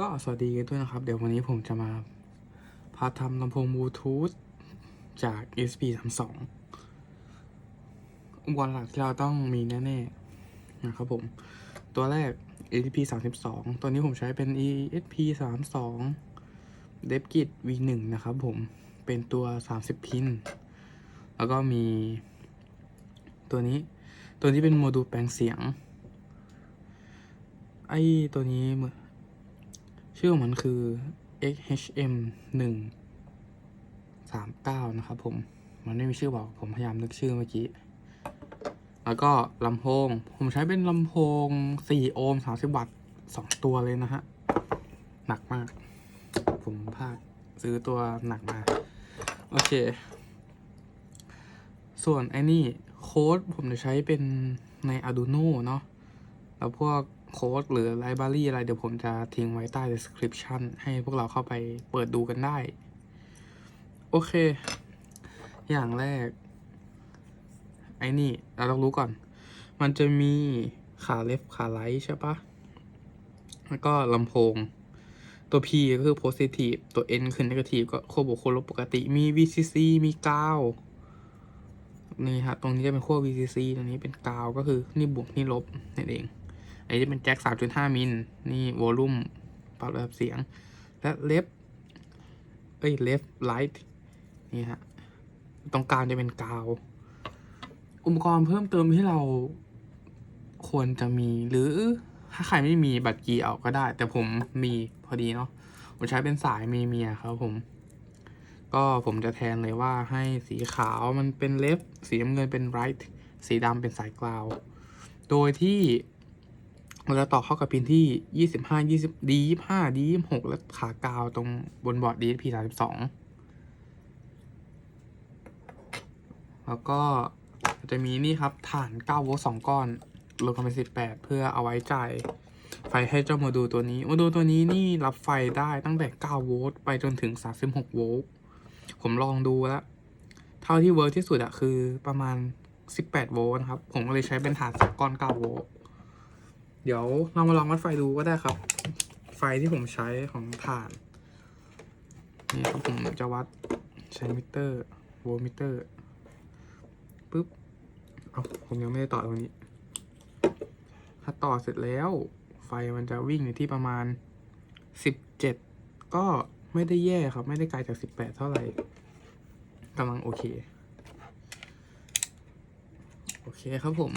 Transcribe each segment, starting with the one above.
ก็สวัสดีกันด้วยนะครับ เดี๋ยววันนี้ผมจะมา พาทำลำโพงบลูทูธจาก ESP 3 2อุปกรณ์หลักที่เราต้องมีแน่ๆนะครับผม ตัวแรก ESP 32ตัวนี้ผมใช้เป็น ESP 32 DevKit V1 นะครับผม เป็นตัว 30 พิน แล้วก็มี ตัวนี้ ตัวนี้เป็นโมดูลแปลงเสียง ไอ้ตัวนี้เหมือน ชื่อของมันคือ XHM 1 3 9 นะครับผม มันไม่มีชื่อบอก ผมพยายามนึกชื่อเมื่อกี้ แล้วก็ลำโพง ผมใช้เป็นลำโพง 4 โอห์ม 30 วัตต์ 2 ตัวเลยนะฮะ หนักมาก ผมพลาดซื้อตัวหนักมา โอเค ส่วนไอ้นี่ โค้ดผมจะใช้เป็นใน Arduino เนาะ แล้วพวก โค้ดหรือไลบรารีอะไรเดี๋ยวผมจะทิ้งไว้ใต้ description ให้พวกเราเข้าไปเปิดดูกันได้ โอเค อย่างแรก ไอ้นี่ เราต้องรู้ก่อน มันจะมีขาเลฟขาไลท์ใช่ปะแล้วก็ลำโพง ตัว P ก็คือ positive ตัว N คือ negative ก็ควบวกควลบปกติ มี VCC มีกาวนี่ฮะ ตรงนี้จะเป็นขั้ว VCC ตรงนี้เป็นกาว ก็คือ นี่บวก นี่ลบนั่นเอง อันนี้เป็นแจ็ค 3.5 มิล นี่วอลลุ่มปรับระดับเสียง และเลฟเอ้ยเลฟไลท์นี่ฮะ ตรงกลางจะเป็นกาว อุปกรณ์เพิ่มเติมที่เราควรจะมีหรือถ้าใครไม่มีบัตรกีเอาก็ได้ แต่ผมมีพอดีเนาะผมใช้เป็นสายมีเมียครับผม ก็ผมจะแทนเลยว่าให้สีขาวมันเป็นเลฟสีน้ำเงินเป็นไรท์สีดำเป็นสายกลาว โดยที่ เราจะต่อเข้ากับพินที่ 25 20 D 25 D 26และขากาวตรงบนบอร์ด DSP 32 แล้วก็จะมีนี่ครับ ฐาน9โวลต์2ก้อนรวมกันเป็น18 เพื่อเอาไว้จ่ายไฟให้เจ้าโมดูลตัวนี้ โมดูลตัวนี้นี่รับไฟได้ตั้งแต่ 9 โวลต์ไปจนถึง 36 โวลต์ ผมลองดูแล้ว เท่าที่เวิร์กที่สุดอะคือประมาณ 18 โวลต์นะครับ ผมก็เลยใช้เป็นฐานสก้อน 9 โวลต์ เดี๋ยวเรามาลองวัดไฟดูก็ได้ครับ ไฟที่ผมใช้ของฐานนี่ครับผมจะวัดใช้มิเตอร์โวลต์มิเตอร์ปุ๊บเอาผมยังไม่ได้ต่อตรงนี้ ถ้าต่อเสร็จแล้ว ไฟมันจะวิ่งอยู่ที่ประมาณ 17 ก็ไม่ได้แย่ครับ ไม่ได้ไกลจาก 18 เท่าไหร่กำลังโอเค โอเคครับผม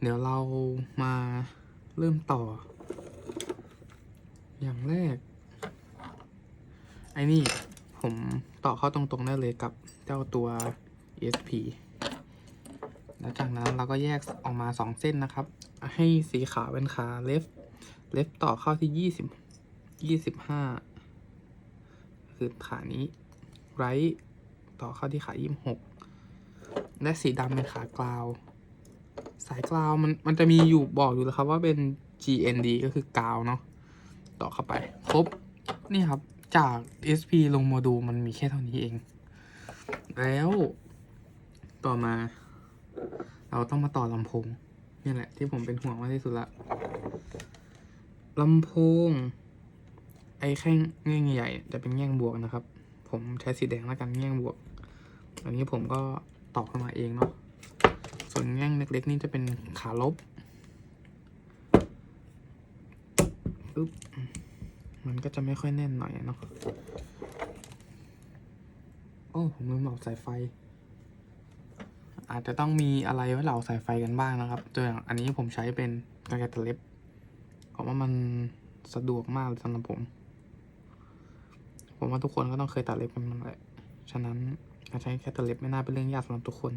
เดี๋ยวเรามา เริ่มต่อ อย่างแรก ไอ้นี่ผมต่อเข้าตรงๆได้เลยกับเจ้าตัว ESP แล้วจากนั้นเราก็แยกออกมาสองเส้นนะครับ ให้สีขาวเป็นขาเลฟเลฟต่อเข้าที่ยี่สิบยี่สิบห้าคือขานี้ไรต่อเข้าที่ขายี่หกและสีดำเป็นขากราว สายกราวมันมันจะมีอยู่บอกอยู่แล้วครับว่าเป็น GND ก็คือกาวเนาะต่อเข้าไป ครบ นี่ครับจาก SP ลงโมดูลมันมีแค่เท่านี้เอง แล้วต่อมา เราต้องมาต่อลำโพงนี่แหละ ที่ผมเป็นห่วงมากที่สุดละลำโพง ไอ้แข้งแง่งใหญ่จะเป็นแง่งบวกนะครับ ผมใช้สีแดงแล้วกันแง่งบวก อันนี้ผมก็ตอกเข้ามาเองเนาะ ส่วนแง่งเล็กๆนี่จะเป็นขาลบปึ๊บมันก็จะไม่ค่อยแน่นหน่อยเนาะโอ้ผมลืมบอกสายไฟ อาจจะต้องมีอะไรไว้เหล่าสายไฟกันบ้างนะครับตัวอย่างอันนี้ผมใช้เป็นกระตัดเล็บเพราะว่ามันสะดวกมากสำหรับผม ผมว่าทุกคนก็ต้องเคยตัดเล็บกันมาแหละฉะนั้นการใช้แค่ตัดเล็บไม่น่าเป็นเรื่องยากสำหรับทุกคน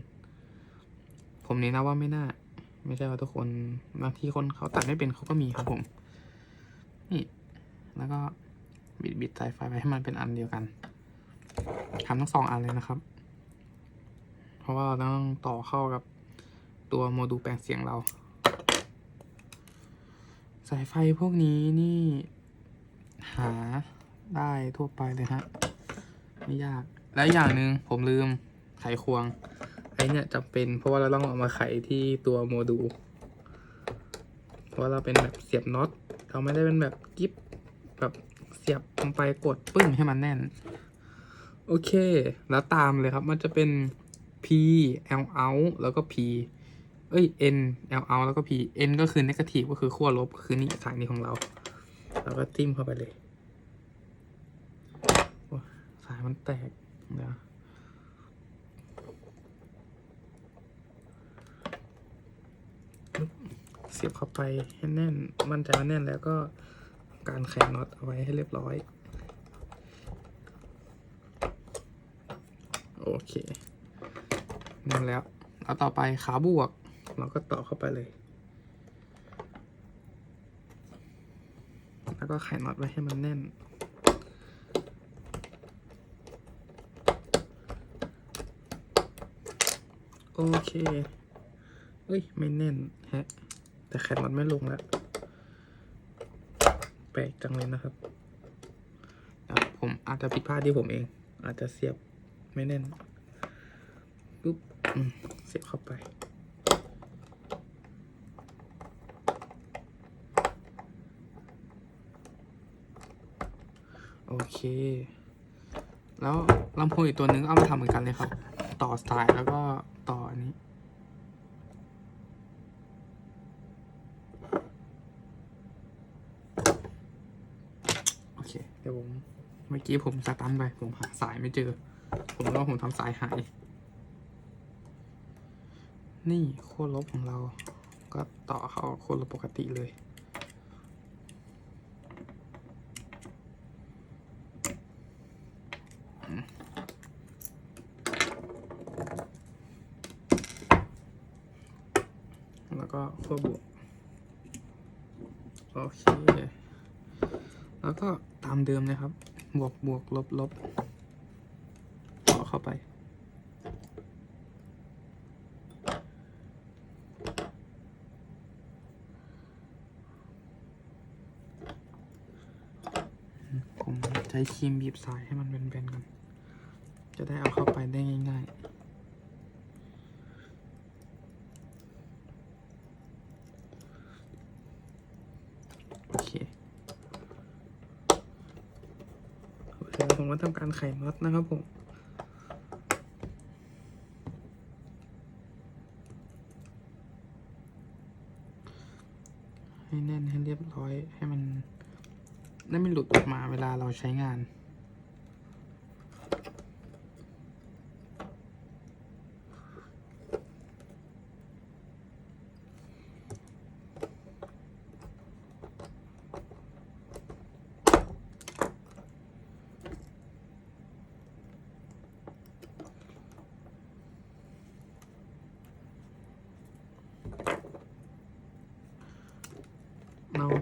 ผมนี่นะว่าไม่น่า ไม่ใช่ว่าทุกคนบางทีคนเขาตัดไม่เป็นเขาก็มีครับผม นี่แล้วก็บิดบิดสายไฟไปให้มันเป็นอันเดียวกันทำทั้งสองอันเลยนะครับ เพราะว่าเราต้องต่อเข้ากับตัวโมดูลแปลงเสียงเรา สายไฟพวกนี้นี่ หาได้ทั่วไปเลยฮะ ไม่ยาก และอย่างหนึ่งผมลืมไขควง เนี่ยจำเป็นเพราะว่าเราต้องเอามาไขที่ตัวโมดูล เพราะาเราเป็นแบบเสียบน็อต เราไม่ได้เป็นแบบกิ๊บแบบเสียบลงไปกดปึ้งให้มันแน่น โอเค แล้วตามเลยครับ มันจะเป็น P L out แล้วก็ P เอ้ย N L out แล้วก็ P N ก็คือ negative ก็คือขั้วลบคือนี่สายนี้ของเราแล้วก็จิ้มเข้าไปเลยโอ้ยสายมันแตกเดี๋ยวปึ๊บเสียบเข้าไปให้แน่น มั่นใจว่าแน่นแล้วก็การไขน็อตเอาไว้ให้เรียบร้อย โอเคนั่นแล้วแล้วต่อไปขาบวก เราก็ต่อเข้าไปเลย แล้วก็ไขน็อตไว้ให้มันแน่นโอเค เอ้ย ไม่แน่น ฮะ แต่ไขน็อตไม่ลงแล้วแปลกจังเลยนะครับ ผมอาจจะผิดพลาดที่ผมเอง อาจจะเสียบไม่แน่นปุ๊บเสียบเข้าไปโอเค แล้วลำโพงอีกตัวหนึ่งเอามาทำเหมือนกันเลยครับ ต่อสายแล้วก็ต่ออันนี้ โอ เดี๋ยวผมเมื่อกี้ผมสตันไป ผมหาสายไม่เจอ ผมว่าผมทำสายหาย นี่โค้ดลบของเรา ก็ต่อเข้าโค้ดลบปกติเลยแล้วก็ขั้วบวก โอเค แล้วก็ ตามเดิมเลยครับ บวกบวกลบลบต่อเข้าไป ผมใช้ครีมบีบสายให้มันเป็นแบนๆกัน จะได้เอาเข้าไปได้ง่าย ๆ โอเค โอเคแล้วผ มก็ทำการไขน็อตนะครับผมให้แน่นให้เรียบร้อยให้มันได้ไม่หลุดออกมาเวลาเราใช้งาน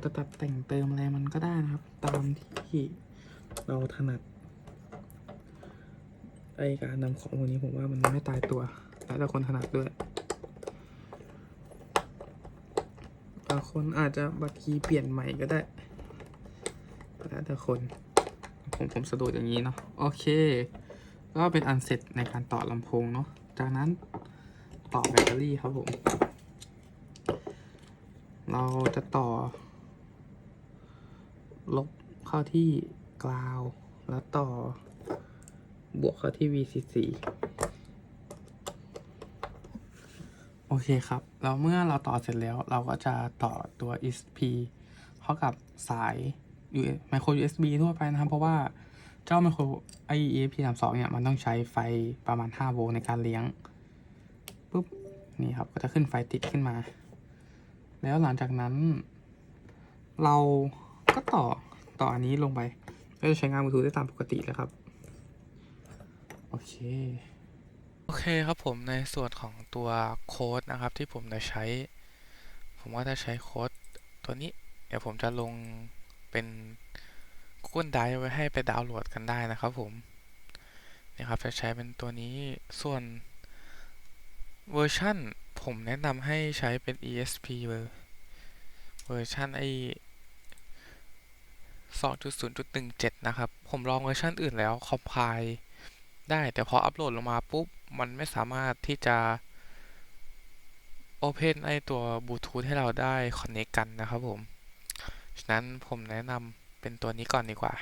จะตัดแต่งเติมอะไรมันก็ได้นะครับ ตามที่เราถนัดไอการนำของพวกนี้ผมว่ามันไม่ตายตัวแล้วแต่คนถนัดด้วยบางคนอาจจะบัตรคีย์เปลี่ยนใหม่ก็ได้แล้วแต่คนผมผมสะดวกอย่างนี้เนาะโอเค ก็เป็นอันเสร็จในการต่อลำโพงเนาะจากนั้นต่อแบตเตอรี่ครับผม เราจะต่อ ลบเข้าที่กราว แล้วต่อบวกเข้าที่ VCC โอเคครับ แล้วเมื่อเราต่อเสร็จแล้วเราก็จะต่อตัว ESP เข้ากับสาย US micro USB ทั่วไปนะครับ เพราะว่าเจ้า micro ไอ ESP 32เนี่ยมันต้องใช้ไฟประมาณ 5 โวลต์ในการเลี้ยงปุ๊บ นี่ครับ ก็จะขึ้นไฟติดขึ้นมา แล้วหลังจากนั้นเรา ก็ต่อต่ออันนี้ลงไป ก็จะใช้งานมือถือได้ตามปกติเลยครับ โอเค โอเคครับผมในส่วนของตัวโค้ดนะครับที่ผมจะใช้ ผมว่าจะใช้โค้ดตัวนี้ เดี๋ยวผมจะลงเป็น Google Drive ไว้ให้ไปดาวน์โหลดกันได้นะครับผมนี่ครับจะใช้เป็นตัวนี้ส่วนเวอร์ชันผมแนะนำให้ใช้เป็น ESP เวอร์เวอร์ชันไอ 2.0.17 นะครับ ผมลองเวอร์ชันอื่นแล้วคอมไพล์ได้แต่พออัปโหลดลงมาปุ๊บ มันไม่สามารถที่จะ Open ไอตัวบลูทูธให้เราได้ Connect กันนะครับผม ฉะนั้นผมแนะนำเป็นตัวนี้ก่อนดีกว่า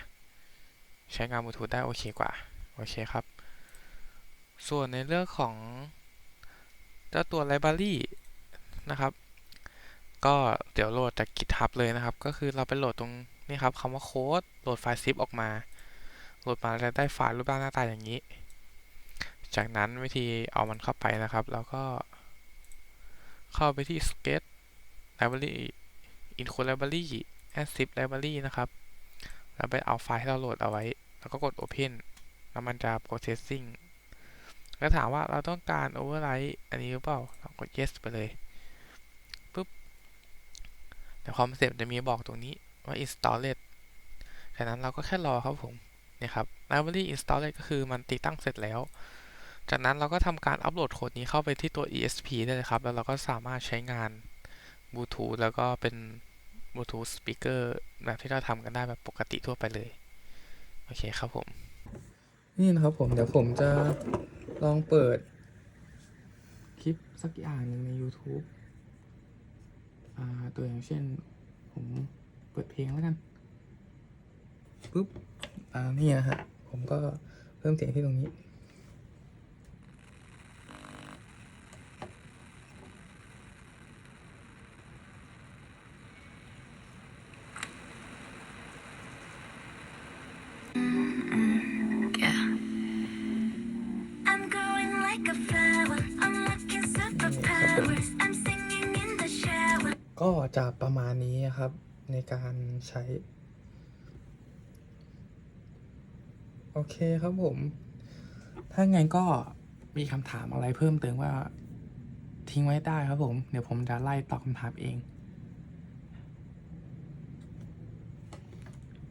ใช้งานบลูทูธได้โอเคกว่า โอเคครับ ส่วนในเรื่องของเจ้าตัว library นะครับ ก็เดี๋ยวโหลดจาก GitHub เลยนะครับ ก็คือเราไปโหลดตรง นี่ครับคำว่าโค้ดโหลดไฟล์ zip ออกมาโหลดมาจะได้ไฟล์รูปร่างหน้าตาอย่างนี้ จากนั้นวิธีเอามันเข้าไปนะครับ แล้วก็ เข้าไปที่ sketch library include library add zip library นะครับ แล้วไปเอาไฟล์ที่เราโหลดเอาไว้ แล้วก็กด open แล้วมันจะ processing แล้วถามว่าเราต้องการ override อันนี้หรือเปล่า เรากด yes ไปเลยปุ๊บเดี๋ยวความเสร็จจะมีบอกตรงนี้ ว่า installed จากนั้นเราก็แค่รอครับผมเนี่ยครับ library installed ก็คือมันติดตั้งเสร็จแล้ว จากนั้นเราก็ทำการอัปโหลดโคดนี้เข้าไปที่ตัว ESP ได้เลยครับ แล้วเราก็สามารถใช้งานบลูทูธแล้วก็เป็นบลูทูธสปีกเกอร์แบบที่เราทำกันได้แบบปกติทั่วไปเลย โอเคครับผม นี่นะครับผม เดี๋ยวผมจะลองเปิด คลิปสักอย่างหนึ่งใน YouTube อ่าตัวอย่างเช่นผม ปิดเพลงแล้วกันปุ๊บอ่านี่นะฮะผมก็เพิ่มเสียงที่ตรงนี้ Yeah. I'm growing like a flower. Unlocking superpowers. I'm singing in the shower. ก็จะประมาณนี้ครับ ในการใช้ โอเคครับผม ถ้าไงก็มีคำถามอะไรเพิ่มเติมว่าทิ้งไว้ได้ครับผม เดี๋ยวผมจะไล่ตอบคำถามเอง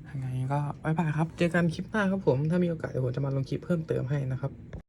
ยังไงก็บ๊ายบายครับ เจอกันคลิปหน้าครับผม ถ้ามีโอกาสเดี๋ยวผมจะมาลงคลิปเพิ่มเติมให้นะครับ